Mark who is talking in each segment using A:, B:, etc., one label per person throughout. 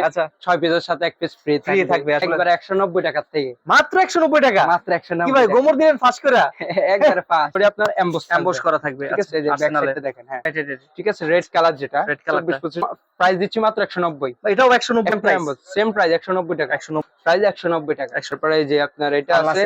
A: আচ্ছা।
B: ছয় পিসের সাথে এক পিস ফ্রি
A: থাকবে,
B: একবার একশো নব্বই টাকার থেকে।
A: মাত্র একশো নব্বই টাকা?
B: মাত্র একশো
A: ভাই গোমর দিলেন ফাঁস করে?
B: একবারে পাঁচ আপনার
A: অ্যাম্বস করা থাকবে।
B: ঠিক আছে
A: Arsenal-এর।
B: সাইডটা দেখেন হ্যাঁ. ঠিক আছে রেড কালার যেটা। প্রাইস দিচ্ছি মাত্র একশো নব্বই।
A: এটাও একশো নব্বই
B: সেম প্রাইস একশো নব্বই টাকা।
A: একশো নব্বই।
B: প্রাইস একশো নব্বই টাকা। একশো প্রাইস যে আপনার এটা আছে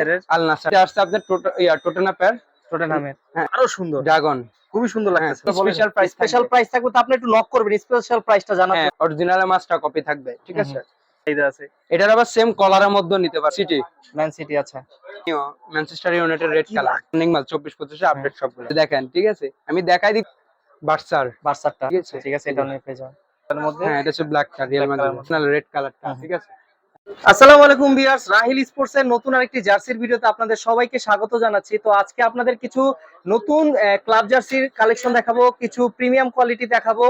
B: আসছে আপনার টোটো- টোটেনা প্যার
A: টটেনহামের
B: হ্যাঁ।
A: আরও সুন্দর।
B: ড্রাগন
A: খুবই সুন্দর
B: special
A: স্পেশাল প্রাইস থাকবে তো আপনি একটু নক করবেন স্পেশাল প্রাইসটা জানাবেন
B: অরিজিনাল মাছটা কপি থাকবে ঠিক আছে?
A: এই আছে।
B: এটার আবার সেম কলারের মধ্যে নিতে পারে সিটি
A: ম্যান সিটি আচ্ছা
B: Manchester United red colour running মাল চব্বিশ পঁচিশে আপডেট সবগুলো। দেখেন ঠিক আছে? আমি দেখাই দিই বার্সার
A: বার্সারটা
B: ঠিক আছে।
A: ঠিক আছে এটা নিয়ে পেয়ে যাবেন। তার মধ্যে?
B: হ্যাঁ এটা হচ্ছে black colour real
A: Black
B: red কালারটা। ঠিক আছে?
A: আসসালামু আলাইকুম ভিউয়ার্স রাহিল স্পোর্টস এর নতুন আরেকটি জার্সির ভিডিওতে আপনাদের সবাইকে স্বাগত জানাচ্ছি। তো আজকে আপনাদের কিছু নতুন ক্লাব জার্সির কালেকশন দেখাবো কিছু প্রিমিয়াম কোয়ালিটি দেখাবো।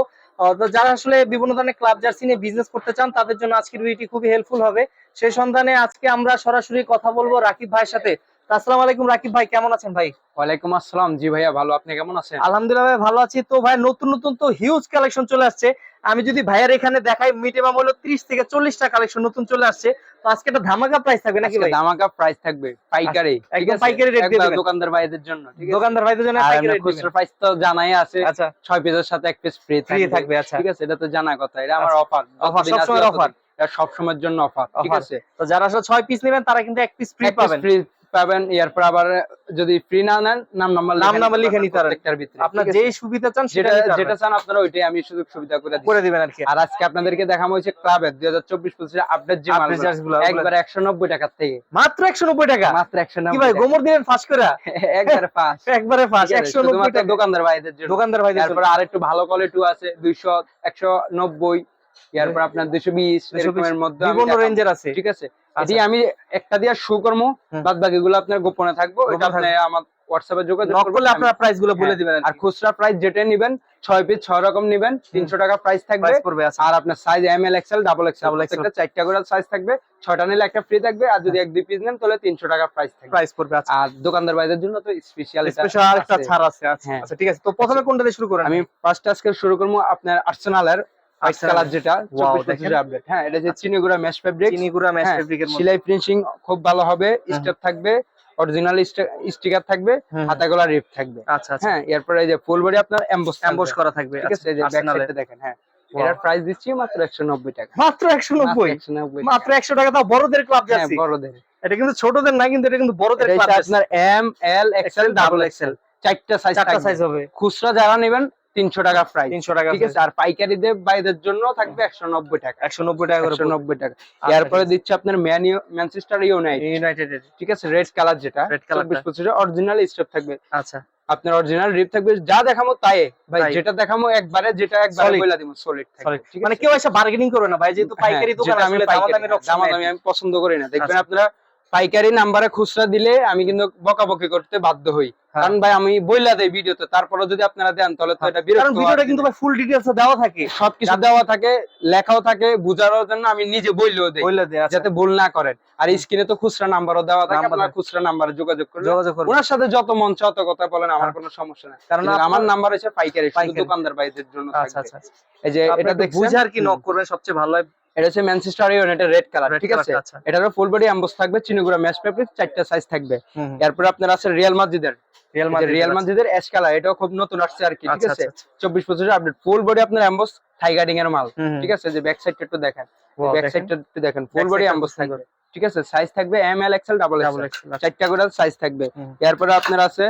A: যারা আসলে বিভিন্ন ধরনের ক্লাব জার্সি নিয়ে বিজনেস করতে চান তাদের জন্য আজকের ভিডিওটি খুবই হেল্পফুল হবে। সেই সন্ধানে আজকে আমরা সরাসরি কথা বলব রাকিব ভাইয়ের সাথে। তো আসসালামু আলাইকুম রাকিব ভাই কেমন আছেন ভাই?
B: ওয়ালাইকুম আসসালাম। জি ভাইয়া ভালো। আপনি কেমন আছেন?
A: আলহামদুলিল্লাহ ভাই ভালো আছি। তো ভাই নতুন নতুন তো হিউজ কালেকশন চলে আসছে। আমি যদি ভাইয়ার এখানে দেখাই মিনিমাম হলো ত্রিশ থেকে চল্লিশটা কালেকশন নতুন চলে আসছে তো আজকে একটা ধামাকা প্রাইস থাকবে নাকি ভাই?
B: দামাকা প্রাইস থাকবে পাইকারি ঠিক
A: একদম
B: আছে?
A: পাইকারি rate দিয়ে দিবেন।
B: দোকানদার ভাইদের জন্য ঠিক আছে?
A: দোকানদার ভাইদের জন্য পাইকারি দিবেন।
B: খুচরা প্রাইস তো জানাই আছে
A: আচ্ছা।
B: ছয় পিসের সাথে এক পিস ফ্রি
A: ফ্রি থাকবে আচ্ছা।
B: ঠিক আছে? এটা তো জানা কথা এটা আমার অফার
A: অফার সবসময়ের offer।
B: এটা সব সময়ের জন্য অফার ঠিক আছে?
A: তো যারা আসলে ছয় পিস নেবেন তারা কিন্তু এক পিস ফ্রি পাবেন।
B: ফ্রি পাবেন এরপর আবার যদি ফ্রি না নেন নাম নাম্বার
A: নাম নাম্বার লিখে নিতে পারবেন।
B: প্রত্যেকটার ভিতরে
A: আপনার
B: ঠিক
A: যেই সুবিধা চান সেটা
B: যেটা। চান আপনারা ওইটাই আমি সুযোগ সুবিধা করে
A: করে দিবেন আর কি।
B: আর আজকে আপনাদেরকে হচ্ছে ক্লাবের দুই হাজার চব্বিশ পঁচিশে আপডেট যে মালগুলো,
A: গুলো,
B: একবার একশো নব্বই টাকার থেকে।
A: মাত্র একশো নব্বই টাকা?
B: মাত্র একশো
A: কি ভাই গোমর দিলেন ফাঁস করে?
B: একবারে পাঁচ
A: একবারে ফাঁস
B: ঠিক আছে?
A: একশো নব্বই
B: শুধুমাত্র
A: টাকা।
B: দোকানদার ভাইদের জন্য।
A: দোকানদার ভাইদের।
B: তারপরে আর একটু ভালো কোয়ালিটি আছে দুইশো একশো নব্বই। এরপর আপনার দুইশো বিশ
A: 220
B: এরকমের মধ্যে
A: বিভিন্ন রেঞ্জের আছে।
B: ঠিক আছে। এটি আমি একটা দিয়ে শু করব বাদ বাকি গুলো আপনার গোপনে থাকব। এটা আপনি আমার হোয়াটসঅ্যাপে যোগাযোগ
A: করলে আপনার প্রাইসগুলো বলে
B: হ্যাঁ,
A: দিবেন
B: আর খুচরা প্রাইস যেটা নিবেন ছয় পিস ছয় রকম নিবেন তিনশো টাকা প্রাইস থাকবে।
A: আচ্ছা।
B: আর আপনার size M L XL double XL. একটা চারটা করে সাইজ থাকবে। ছয়টা নিলে একটা ফ্রি থাকবে আর যদি এক দুই পিস নেন তাহলে তিনশো টাকা প্রাইস থাকবে।
A: প্রাইস পড়বে আচ্ছা।
B: আর দোকানদার ভাইদের জন্য তো স্পেশাল
A: স্পেশাল আরেকটা ছাড় আছে আচ্ছা।
B: হ্যাঁ।
A: আচ্ছা ঠিক আছে। তো প্রথমে কোনটা দিয়ে শুরু করেন?
B: আমি ফার্স্ট আজকে শুরু করব আপনার আর্সেনালের কালার যেটা। পঁচিশে আপডেট হ্যাঁ এটা যে চিনিগুড়া মেশ ফেব্রিক
A: চিনি গুঁড়া
B: হ্যাঁ,
A: ফেব্রিকের
B: সেলাই ফিনিশিং খুব ভালো হবে স্টেপ থাকবে অরিজিনাল স্টিকার থাকবে
A: হুম,
B: হাতাগোলা রিপ থাকবে।
A: আচ্ছা আচ্ছা।
B: হ্যাঁ এরপরে এই যে ফুল বডি আপনার এমবোস
A: অ্যাম্বস করা থাকবে।
B: ঠিক আছে এই যে ব্যাক
A: Arsenal-এর।
B: দেখেন হ্যাঁ। এটার প্রাইস দিচ্ছি মাত্র 190 টাকা।
A: মাত্র একশো নব্বই?
B: মাত্র 190
A: মাত্র একশো টাকা তাও বড়দের ক্লাব
B: হ্যাঁ বড়দের।
A: এটা কিন্তু ছোটদের না কিন্তু এটা কিন্তু বড়দের
B: এটা
A: ক্লাব
B: হচ্ছে আপনার M L XL double XL চারটা সাইজ
A: চারটা সাইজ হবে।
B: খুচরা যারা নেবেন 300 টাকা প্রাইস
A: তিনশো টাকা
B: ঠিক আছে? আর পাইকারিদের বাইদের জন্য থাকবে 190 টাকা।
A: একশো নব্বই টাকা করে
B: 190 টাকা। এরপরে দিচ্ছে আপনার ম্যান ম্যানচেস্টার ইউনাইটেড
A: ইউনাইটেড
B: ঠিক আছে? রেড কালার যেটা
A: colour টা।
B: 24 25 অরিজিনাল স্টেপ থাকবে।
A: আচ্ছা।
B: আপনার অরিজিনাল রিপ থাকবে। যা দেখামো তাই। ভাই যেটা দেখামো একবারে যেটা একবারে। বইলা দিব সলিড থাকবে।
A: মানে? কেউ এসে বার্গেনিং করবে না ভাই। যেহেতু
B: হ্যাঁ,
A: পাইকারি দোকান
B: আমি
A: নাই।
B: আমি পছন্দ করি না। দেখবেন
A: আচ্ছা।
B: আপনারা পাইকারি নাম্বারে খুচরা দিলে আমি কিন্তু বকাবকি করতে বাধ্য হই।
A: হ্যাঁ।
B: কারণ ভাই আমি বইলা দেই ভিডিওতে তারপরে যদি আপনারা দেন তাহলে তো এটা বিরক্ত
A: কারণ ভিডিওটা কিন্তু ভাই ফুল ডিটেইলস দেওয়া থাকে।
B: সবকিছু দেওয়া থাকে লেখাও থাকে বুঝানোর জন্য আমি নিজে বইলেও দেই
A: বললে দে আচ্ছা।
B: যাতে ভুল না করেন। আর স্ক্রিনে তো খুচরা নাম্বারও দেওয়া থাকে আপনারা খুচরা নাম্বারে যোগাযোগ করবেন
A: যোগাযোগ করুন
B: ওনার সাথে যত মন চায় অত কথা বলেন আমার
A: হ্যাঁ।
B: কোনো সমস্যা নাই।
A: কারণ
B: আমার নাম্বার হচ্ছে পাইকারি শুধু দোকানদার ভাইদের জন্য
A: আচ্ছা আচ্ছা আচ্ছা।
B: এই যে এটা দেখছেন?
A: বুঝে কি। নক করবেন সবচেয়ে ভালো হয়
B: এটা হচ্ছে ম্যানচেস্টার ইউনাইটেড রেড কালার ঠিক আছে। এটারও ফুল বডি এমবোস থাকবে চিনিগুড়া ম্যাচ ফেব্রিক চারটা সাইজ থাকবে। এরপর আপনার আছে রিয়াল মাদ্রিদের
A: রিয়াল মাদ্রিদ
B: রিয়াল মাদ্রিদের অ্যাশ কালার এটাও খুব নতুন আসছে আর কি ঠিক
A: আচ্ছা
B: আছে
A: আচ্ছা
B: চব্বিশ পঁচিশ আপডেট ফুল বডি আপনার এমবোস থাই গার্ডিং এর মাল। ঠিক আছে যে ব্যাক সাইডটা একটু দেখেন ব্যাক। সাইডটা একটু দেখেন ফুল বডি
A: সুন্দর।
B: থাকবে ঠিক আছে সাইজ থাকবে M L XL double XL. চারটা করে সাইজ থাকবে। এরপরে আপনার আছে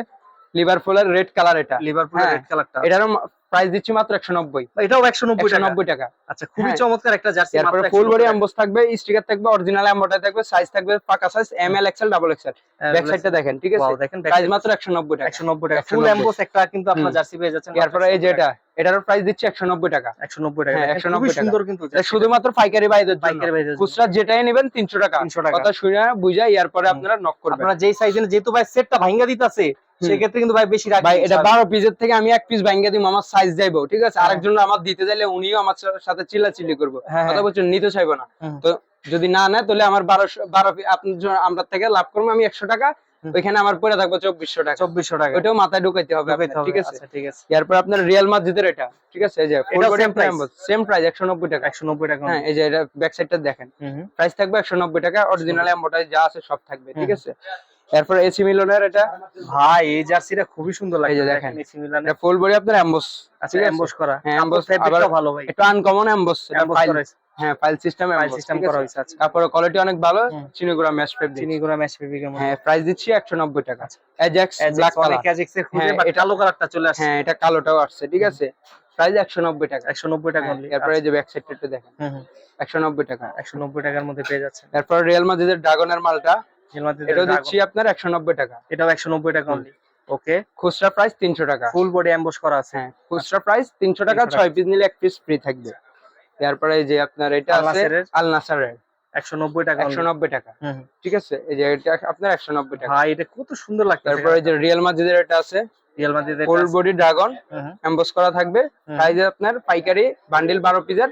B: লিভারপুলের রেড কালার এটা।
A: লিভারপুলের
B: হ্যাঁ।
A: রেড কালারটা
B: এটারও প্রাইস দিচ্ছি মাত্র একশো নব্বই।
A: এটাও একশো নব্বই
B: একশো
A: টাকা
B: নব্বই টাকা।
A: আচ্ছা খুবই
B: হ্যাঁ।
A: চমৎকার একটা জার্সি মাত্র
B: ফুল বডি। এমবোস থাকবে স্টিকার থাকবে অরিজিনাল এমবোটা থাকবে সাইজ থাকবে পাকা size M L XL double XL
A: হ্যাঁ,
B: ব্যাক সাইডটা দেখেন ঠিক আছে?
A: দেখেন
B: প্রাইস মাত্র একশো নব্বই টাকা।
A: একশো নব্বই টাকা। ফুল
B: 190
A: এমবোস একটা কিন্তু আপনার জার্সি পেয়ে যাচ্ছেন।
B: এরপরে এই যে এটা এটারও প্রাইস দিচ্ছে একশো নব্বই টাকা।
A: একশো নব্বই টাকা।
B: হ্যাঁ, 190 টাকা।
A: সুন্দর কিন্তু
B: শুধুমাত্র পাইকারি বাইদের জন্য।
A: পাইকারি ভাইদের।
B: খুচরা যেটাই নেবেন তিনশো টাকা।
A: 300 টাকা।
B: কথা শুনে বুঝা এরপরে
A: হুম।
B: আপনারা নক করবেন।
A: আপনারা যেই সাইজে যেহেতু ভাই সেটটা ভাঙ্গা দিতেছে। সেক্ষেত্রে কিন্তু ভাই বেশি রাখবেন
B: ভাই এটা
A: ইনশাআল্লাহ।
B: বারো পিসের থেকে আমি এক পিস ভাঙ্গা দিব আমার সাইজ যাইবো ঠিক আছে?
A: হ্যাঁ।
B: আরেকজন আমার দিতে চাইলে উনিও আমার সাথে চিল্লাচিল্লি করব।
A: হ্যাঁ,
B: কথা
A: হ্যাঁ।
B: বলছেন নিতে চাইব না। তো যদি না নেয় তাহলে আমার বারোশো বারো পি- আপনার আমরা থেকে লাভ করব আমি একশো টাকা ওইখানে আমার পরে থাকবে চব্বিশশো টাকা।
A: চব্বিশশো টাকা।
B: ওটাও মাথায় ঢুকাইতে হবে। ঠিক আছে?
A: আচ্ছা, ঠিক আছে।
B: এরপর আপনার রিয়াল মাদ্রিদের এটা ঠিক আছে? এই যে সেম প্রাইস একশো নব্বই টাকা।
A: একশো নব্বই টাকা।
B: হ্যাঁ এই যে এটা ব্যাক সাইডটা দেখেন। প্রাইস থাকবে একশো নব্বই টাকা অরিজিনাল এম্বোটাই যা আছে সব থাকবে ঠিক আছে? এরপর এসি মিলনের এটা?
A: ভাই এই জার্সিটা খুবই সুন্দর লাগে
B: দেখেন।
A: এসি মিলানের।
B: এটা ফুল বডি আপনার এমবস
A: আচ্ছা? এমবস করা।
B: হ্যাঁ,
A: এমবস ফেব্রিকটা ভালো ভাই।
B: একটু আনকমন এমবস এটা ফাইল হ্যাঁ ফাইল সিস্টেম
A: ফাইল সিস্টেম করা হয়েছে আচ্ছা।
B: তারপরে কোয়ালিটি অনেক ভালো। চিনিগুড়া ম্যাশ ফেব্রিক
A: চিনি গুঁড়া ম্যাশ ফেব্রিকের মধ্যে।
B: হ্যাঁ প্রাইস দিচ্ছি একশো নব্বই টাকা।
A: আচ্ছা।
B: অ্যাজাক্স ব্ল্যাক কালার
A: অ্যাজেক্স এর খুঁজে
B: হ্যাঁ, এটা-
A: কালো কালারটা চলে আসছে।
B: হ্যাঁ এটা কালোটাও আসছে ঠিক আছে? প্রাইস একশো নব্বই টাকা।
A: একশো নব্বই টাকা
B: হ্যাঁ,
A: only।
B: এরপরে এই
A: আচ্ছা।
B: যে ব্যাক সাইডটা একটু দেখেন।
A: হুম হুম।
B: একশো নব্বই টাকা।
A: একশো নব্বই টাকার মধ্যে পেয়ে যাচ্ছে
B: এরপর রিয়েল মাদ্রিদের ড্রাগনের মালটা। এটাও দিচ্ছি আপনার একশো নব্বই টাকা।
A: এটাও একশো নব্বই টাকা। অনলি ওকে
B: খুচরা প্রাইস তিনশো টাকা।
A: ফুল বডি এমবস করা আছে।
B: হ্যাঁ খুচরা প্রাইস তিনশো টাকা
A: 300 টাকা।
B: ছয় পিস নিলে এক পিস ফ্রি থাকবে। এরপরে এই যে আপনার এটা আছে আল নাসারের
A: একশো নব্বই টাকা
B: একশো। নব্বই টাকা। ঠিক আছে এই যে এটা আপনার একশো নব্বই টাকা।
A: ভাই এটা কত সুন্দর লাগছে
B: তারপরে যে রিয়েল মাদ্রিদের এটা আছে।
A: রিয়াল মাদ্রিদের
B: ফুল বডি ড্রাগন
A: হুম
B: এমবস করা থাকবে। প্রাইস আপনার পাইকারি বান্ডিল বারো পিসের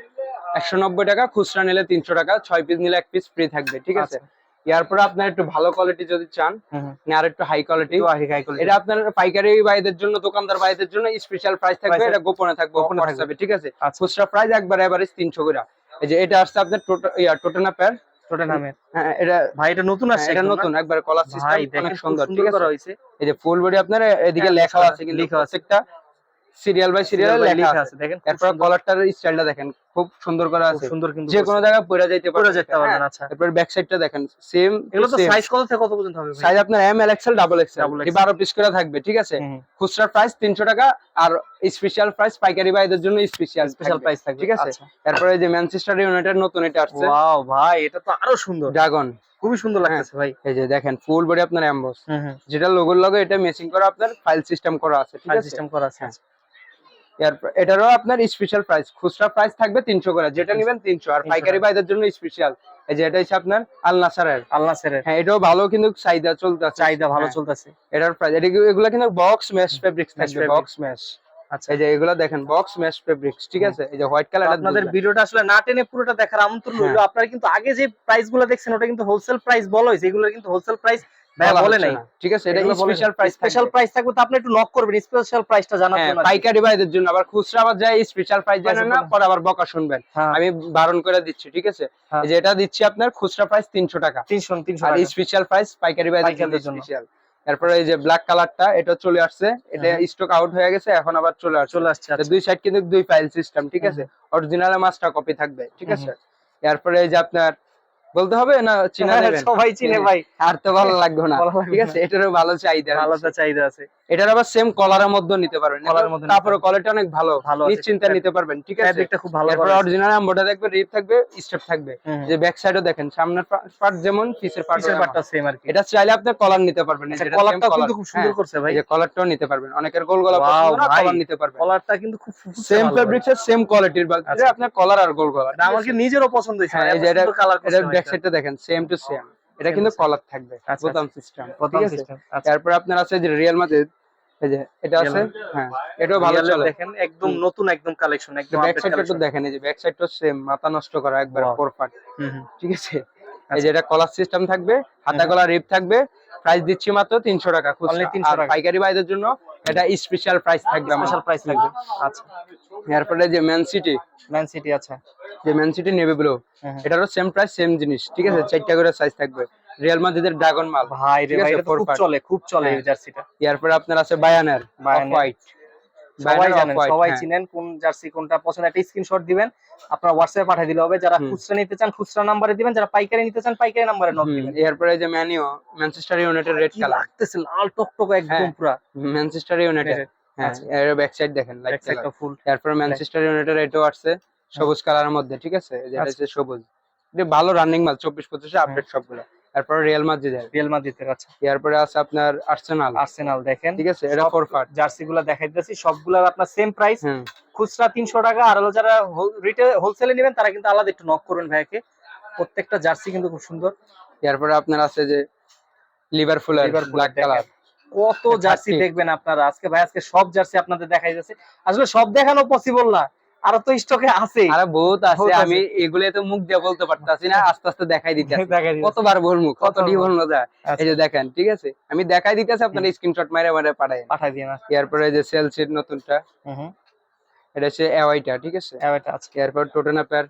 B: একশো নব্বই টাকা খুচরা নিলে তিনশো টাকা ছয় পিস নিলে এক পিস ফ্রি থাকবে। ঠিক আছে?
A: আচ্ছা।
B: এরপরে আপনার একটু ভালো কোয়ালিটি যদি চান। আর একটু হাই কোয়ালিটি
A: একটু হাই quality।
B: এটা আপনার পাইকারি ভাইদের জন্য দোকানদার ভাইদের জন্য স্পেশাল প্রাইস থাকবে এটা গোপনে থাকবে
A: গোপনে থাকবে।
B: হোয়াটসঅ্যাপে ঠিক আছে
A: আচ্ছা।
B: খুচরা প্রাইস একবার এভারেজ তিনশো করে এই যে এটা আসছে আপনার ইয়া টোটানা প্যার। হ্যাঁ এটা
A: ভাই এটা নতুন
B: হ্যাঁ,
A: আসছে
B: এটা নতুন একবার কলার সিস্টেম অনেক সুন্দর ঠিক আছে
A: হয়েছে
B: এই যে ফুল বডি আপনার এদিকে
A: হ্যাঁ,
B: লেখা আছে
A: লেখা আছে।
B: প্রত্যেকটা সিরিয়াল বাই সিরিয়াল লেখা আছে
A: দেখেন
B: এরপর কলারটার স্টাইলটা দেখেন খুব সুন্দর করা আছে।
A: সুন্দর কিন্তু
B: যে কোনো জায়গায় পরে যাইতে
A: পরে যেতে পারবেন আচ্ছা।
B: এরপর ব্যাক সাইডটা দেখেন সেম
A: এগুলো তো সাইজ কত থেকে কত পর্যন্ত হবে
B: সাইজ আপনার M L XL double XL এই বারো পিস করে থাকবে ঠিক আছে। খুচরা প্রাইস তিনশো টাকা আর স্পেশাল প্রাইস পাইকারি ভাইদের জন্য স্পেশাল
A: স্পেশাল প্রাইস থাকবে
B: ঠিক আছে?
A: আচ্ছা।
B: তারপরে যে ম্যানচেস্টার ইউনাইটেড নতুন এটা আসছে।
A: ওয়াও ভাই এটা তো আরও সুন্দর।
B: ড্রাগন
A: খুবই সুন্দর লাগতেছে ভাই।
B: এই যে দেখেন ফুল বডি আপনার এমবস যেটা লোগোর লগে এটা মেসিং করা আপনার ফাইল সিস্টেম করা আছে ঠিক
A: ফাইল সিস্টেম করা আছে
B: হ্যাঁ। এরপর এটারও আপনার স্পেশাল প্রাইস খুচরা প্রাইস থাকবে তিনশো করে যেটা নেবেন তিনশো। আর পাইকারি ভাইদের জন্য স্পেশাল এই যে এটা হচ্ছে আপনার আল নাসারের।
A: আল্লাহ সেরের
B: হ্যাঁ এটাও ভালো কিন্তু চাহিদা চলতে
A: চাহিদা ভালো
B: হ্যাঁ।
A: চলতেছে।
B: এটার প্রাইস এটা এগুলা কিন্তু বক্স ম্যাশ ফেব্রিক্স থাকবে বক্স ম্যাশ
A: আচ্ছা।
B: এই যে এগুলা দেখেন বক্স ম্যাশ ফেব্রিক্স ঠিক আছে? এই যে হোয়াইট কালার
A: আপনাদের ভিডিওটা আসলে না টেনে পুরোটা দেখার আমন্ত্রণ
B: হ্যাঁ।
A: রইল আপনারা কিন্তু আগে যে প্রাইসগুলো দেখছেন ওটা কিন্তু হোলসেল প্রাইস বলা হয়েছে। এগুলো কিন্তু হোলসেল প্রাইস বলে নাই।
B: ঠিক আছে এটা স্পেশাল প্রাইস
A: স্পেশাল প্রাইস থাকবে। তো আপনি একটু নক করবেন স্পেশাল প্রাইসটা জানার
B: হ্যাঁ
A: জন্য
B: পাইকারি ভাইদের জন্য। আবার খুচরা আবার যায় স্পেশাল প্রাইস জানেন না পরে আবার বকা শুনবেন।
A: হ্যাঁ।
B: আমি বারণ করে দিচ্ছি ঠিক আছে?
A: হ্যাঁ।
B: এই যে এটা দিচ্ছি আপনার খুচরা প্রাইস তিনশো টাকা।
A: 300 300
B: আর স্পেশাল প্রাইস পাইকারি ভাইদের জন্য স্পেশাল এরপরে এই যে ব্ল্যাক কালারটা এটা চলে আসছে। এটা স্টক আউট হয়ে গেছে এখন আবার চলে আসছে।
A: চলে আসছে আচ্ছা।
B: দুই সাইড কিন্তু দুই ফাইল সিস্টেম ঠিক আছে? অরিজিনাল মাস্টার কপি থাকবে ঠিক আছে? এরপরে এই যে আপনার বলতে হবে না চিনা
A: হ্যাঁ,
B: নেবেন?
A: সবাই চিনে। ভাই।
B: আর তো ভালো লাগবে না। ঠিক আছে এটারও ভালো চাহিদা
A: ভালো চাহিদা আছে।
B: এটার আবার সেম কলারের মধ্যে নিতে পারবেন।
A: কলারের মধ্যে
B: তারপরে কলারটা অনেক ভালো।
A: ভালো।
B: নিশ্চিন্তে নিতে পারবেন। ঠিক আছে?
A: ফ্যাব্রিকটা খুব ভালো
B: এরপরে অরিজিনাল এমবোটা থাকবে রিপ থাকবে। স্টেপ থাকবে। যে ব্যাক সাইডও দেখেন সামনের পার্ট যেমন পিছের পার্ট
A: পিছের পাটটা সেম আর কি।
B: এটা চাইলে আপনি কলার নিতে পারবেন। এই
A: আচ্ছা, কলারটা কিন্তু খুব সুন্দর
B: হ্যাঁ,
A: করছে ভাই।
B: এই যে কলারটাও নিতে পারবেন। অনেকের গোল গলা পছন্দ না কলার নিতে পারবেন।
A: কলারটা কিন্তু খুব
B: সেম
A: ভালো
B: ফেব্রিক্স সেম কোয়ালিটির
A: আচ্ছা।
B: আপনার কলার আর গোল গলা।
A: আমার কি নিজেরও পছন্দ হয়েছে
B: হ্যাঁ, এই যে এটা-
A: কালার
B: এটা ব্যাক সাইডটা দেখেন সেম টু সেম এটা কিন্তু কলার থাকবে
A: আচ্ছা,
B: বোতাম সিস্টেম
A: প্রথম
B: ঠিক আছে?
A: সিস্টেম আচ্ছা।
B: আপনার আছে যে রিয়েল এই যে এটা আছে? হ্যাঁ এটাও ভালো চলে।
A: দেখেন একদম নতুন একদম কালেকশন একদম
B: ব্যাক সাইডটা
A: collection।
B: দেখেন এই যে ব্যাক সাইডটা সেম মাথা নষ্ট করা একবার পার্ট। ঠিক আছে? এই যে এটা কলার সিস্টেম থাকবে হাতা কলার রিপ থাকবে প্রাইস দিচ্ছি মাত্র তিনশো টাকা খুচরা। আর
A: টাকা।
B: পাইকারি ভাইদের জন্য এটা স্পেশাল প্রাইস থাকবে
A: স্পেশাল প্রাইস থাকবে। আচ্ছা।
B: এরপরে যে ম্যান সিটি
A: ম্যান সিটি আচ্ছা।
B: যে ম্যান সিটি নেভি ব্লু। এটারও সেম প্রাইস সেম জিনিস ঠিক আছে? চারটা করে সাইজ থাকবে। রিয়াল মাদ্রিদের ড্রাগন মাল
A: ভাই রে ভাই খুব চলে খুব চলে এই
B: হ্যাঁ।
A: জার্সিটা।
B: এরপরে আপনার আছে বায়ানের হোয়াইট
A: সবাই জানেন সবাই
B: হ্যাঁ।
A: চিনেন কোন জার্সি কোনটা পছন্দ। একটা স্ক্রিনশট দিবেন আপনার হোয়াটসঅ্যাপে পাঠিয়ে দিলে হবে। যারা খুচরা নিতে চান খুচরা নাম্বারে দিবেন যারা পাইকারি নিতে চান পাইকারি নাম্বারে নক দিবেন।
B: এরপরে যে ম্যানিও ম্যানচেস্টার ইউনাইটেড রেড কালার
A: লাগতেছে লাল টকটক একদম
B: হ্যাঁ,
A: পুরা।
B: ম্যানচেস্টার ইউনাইটেড হ্যাঁ
A: আচ্ছা।
B: এর ব্যাক সাইড দেখেন লাইট
A: সাইডটা ফুল
B: এরপর ম্যানচেস্টার ইউনাইটেড এটাও আসছে সবুজ কালারের মধ্যে ঠিক আছে? যেটা
A: আচ্ছা।
B: হচ্ছে সবুজ। এটা ভালো রানিং মাল চব্বিশ পঁচিশে আপডেট সবগুলো। এরপর রিয়াল মাদ্রিদের
A: রিয়াল মাদ্রিদের আচ্ছা।
B: এরপরে আছে আপনার আর্সেনাল
A: আর্সেনাল দেখেন।
B: ঠিক আছে? এটা ফোর পার্ট
A: জার্সি গুলা দেখাইতেছি সবগুলার আপনার সেম প্রাইস খুচরা তিনশো টাকা আর হলো যারা রিটেল হোলসেলে নেবেন তারা কিন্তু আলাদা একটু নক করবেন ভাইকে প্রত্যেকটা জার্সি কিন্তু খুব সুন্দর।
B: এরপরে আপনার আছে যে লিভারপুলের ব্ল্যাক কালার
A: কত জার্সি দেখবেন আপনারা। আজকে ভাই আজকে সব জার্সি আপনাদের দেখাই যাচ্ছে আসলে সব দেখানো পসিবল না। আরও তো স্টকে আছে
B: আরে বহুত আছে আমি এগুলো তো মুখ দিয়ে বলতে পারতাছি না আস্তে আস্তে দেখাই দিতে। কতবার কতটি
A: কতবার।
B: বলব। যায়
A: আচ্ছা।
B: এই যে দেখেন ঠিক আছে? আমি দেখাই দিতেছি আপনার স্ক্রিনশট মারে মারে পাঠাই
A: পাঠাই দিয়ে না
B: এরপরে এই যে সেল সিট নতুনটা। এটা হচ্ছে এওয়াইটা ঠিক আছে?
A: হ্যাঁ, এটা আছে
B: এরপর টোটেনা প্যার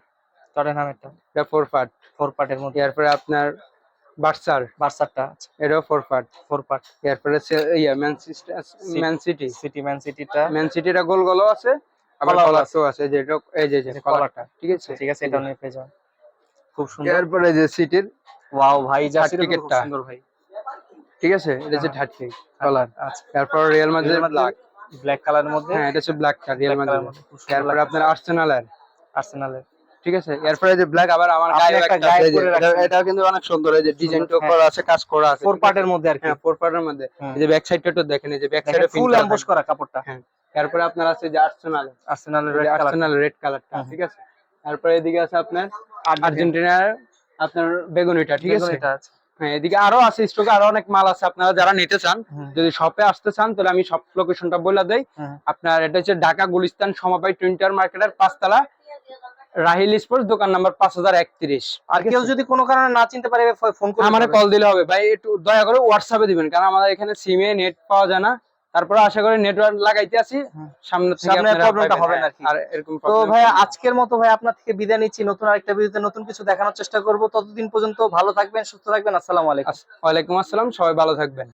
A: টটেনহামেরটা
B: এটা ফোর পার্ট
A: ফোর পার্টের মধ্যে।
B: এরপরে আপনার বার্সার
A: বার্সারটা
B: এটাও ফোর পার্ট
A: ফোর পার্ট
B: এরপরে ইয়া man Man City
A: city Man সিটিটা
B: ম্যান সিটিটা গোল গোলও আছে আবার
A: কলারও
B: কলারও আছে যে এই যে যে
A: যে
B: কলারটা
A: কলারটা
B: ঠিক আছে?
A: ঠিক আছে এটা নিয়ে পেয়ে যাবেন খুব সুন্দর।
B: এরপরে যে সিটির
A: ওয়াও ভাই জার্সিটা
B: টিকেটটা।
A: সুন্দর ভাই।
B: ঠিক আছে? এটা হচ্ছে থার্টি কালার
A: আচ্ছা
B: তারপর রিয়াল মাদ্রিদ ব্ল্যাক
A: ব্ল্যাক কালারের মধ্যে?
B: হ্যাঁ এটা হচ্ছে ব্ল্যাক রিয়াল মাদ্রিদ। আপনার আর্সেনালের
A: আর্সেনালের
B: ঠিক আছে? এরপরে যে ব্ল্যাক আবার আমার গায়ে
A: একটা গায়ে
B: এটা- কিন্তু অনেক সুন্দর এই যে ডিজাইনটা
A: হ্যাঁ।
B: করা আছে কাজ করা আছে
A: ফোর পার্টের মধ্যে আর কি।
B: হ্যাঁ ফোর পার্টের মধ্যে এই যে ব্যাক সাইডটা একটু দেখেন এই যে ব্যাক সাইডে
A: ফুল অ্যাম্বুশ করা কাপড়টা।
B: হ্যাঁ। এরপরে আপনার আছে যে আর্সেনাল
A: আর্সেনালের রেড
B: আর্সেনাল রেড কালারটা ঠিক আছে? তারপরে এদিকে আছে আপনার আর্জেন্টিনার আপনার বেগুনিটা ঠিক আছে? হ্যাঁ এদিকে আরও আছে স্টকে আরও অনেক মাল আছে। আপনারা যারা নিতে চান যদি শপে আসতে চান তাহলে আমি সব লোকেশনটা বলে দেই। আপনার এটা হচ্ছে ঢাকা গুলিস্তান সমবায় টুইন্টার মার্কেটের পাঁচতলা রাহিল স্পোর্টস দোকান নাম্বার পাঁচ হাজার একত্রিশ
A: আর কেউ যদি কোনো কারণে না চিনতে পারে ফোন করে
B: আমার কল দিলে হবে। ভাই একটু দয়া করে হোয়াটসঅ্যাপে দিবেন কারণ আমাদের এখানে সিমে নেট পাওয়া যায় না। তারপরে আশা করি নেটওয়ার্ক লাগাইতে আছি। সামনে
A: সামনে প্রবলেমটা হবে না
B: হ্যাঁ,
A: আর
B: এরকম
A: তো ভাই আজকের মতো ভাই আপনার থেকে বিদায় নিচ্ছি। নতুন আরেকটা ভিডিওতে নতুন কিছু দেখানোর চেষ্টা করব। ততদিন পর্যন্ত ভালো থাকবেন সুস্থ থাকবেন। আসসালামু আলাইকুম।
B: ওয়া আলাইকুম আসসালাম সবাই ভালো থাকবেন।